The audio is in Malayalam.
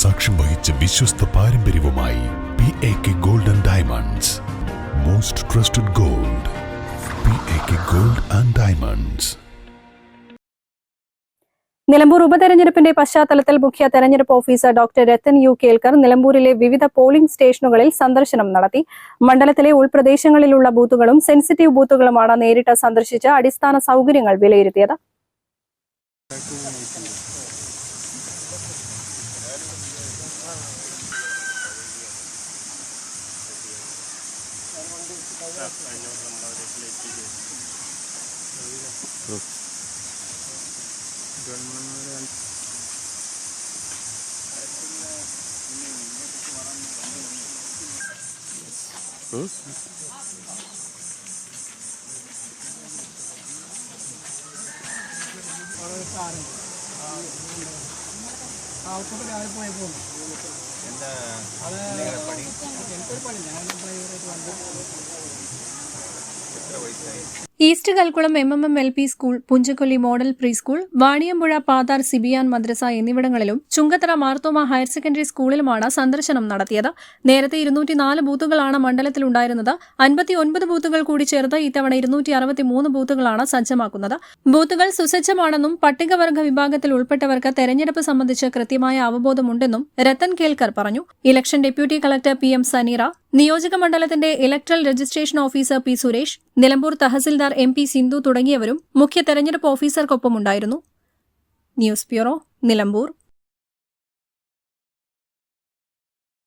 സാക്ഷ്യം വഹിച്ച വിശ്വസ്ത പാരമ്പര്യവുമായി P A K gold and diamonds most trusted gold P A K gold and diamonds Nilambur ഉപതെരഞ്ഞെടുപ്പിന്റെ പശ്ചാത്തലത്തിൽ മുഖ്യ തെരഞ്ഞെടുപ്പ് officer doctor Rathan U Kelkar നിലമ്പൂരിലെ വിവിധ പോളിംഗ് സ്റ്റേഷനുകളിൽ സന്ദർശനം നടത്തി. മണ്ഡലത്തിലെ ഉൾപ്രദേശങ്ങളിലുള്ള ബൂത്തുകളും സെൻസിറ്റീവ് ബൂത്തുകളുമാണ് നേരിട്ട് സന്ദർശിച്ച് അടിസ്ഥാന സൗകര്യങ്ങൾ വിലയിരുത്തിയത്. ആൾക്കൊക്കെ രാവിലെ പോയപ്പോൾ എന്താ അത് എനിക്കൊരു പണി ഞാൻ ഡ്രൈവറായിട്ട് വണ്ടി great day. East Kalkulam M M M L P school Punchakolli model pre school Vaniyampuzha Pathar Sibiyan മദ്രസ എന്നിവിടങ്ങളിലും ചുങ്കത്തറ മാർത്തോമ ഹയർ സെക്കൻഡറി സ്കൂളിലുമാണ് സന്ദർശനം നടത്തിയത്. നേരത്തെ ഇരുന്നൂറ്റിനാല് ബൂത്തുകളാണ് മണ്ഡലത്തിലുണ്ടായിരുന്നത്. അൻപത്തിയൊൻപത് ബൂത്തുകൾ കൂടി ചേർത്ത് ഇത്തവണ ഇരുന്നൂറ്റി അറുപത്തിമൂന്ന് ബൂത്തുകളാണ് സജ്ജമാക്കുന്നത്. ബൂത്തുകൾ സുസജ്ജമാണെന്നും പട്ടികവർഗ വിഭാഗത്തിൽ ഉൾപ്പെട്ടവർക്ക് തെരഞ്ഞെടുപ്പ് സംബന്ധിച്ച് കൃത്യമായ അവബോധമുണ്ടെന്നും രത്തൻ കേൽക്കർ പറഞ്ഞു. Election deputy collector P M Saneera നിയോജക മണ്ഡലത്തിന്റെ electoral registration officer P Suresh Nilambur tahsildar M P Sindhu തുടങ്ങിയവരും മുഖ്യ തെരഞ്ഞെടുപ്പ് ഓഫീസർക്കൊപ്പമുണ്ടായിരുന്നു. News bureau Nilambur.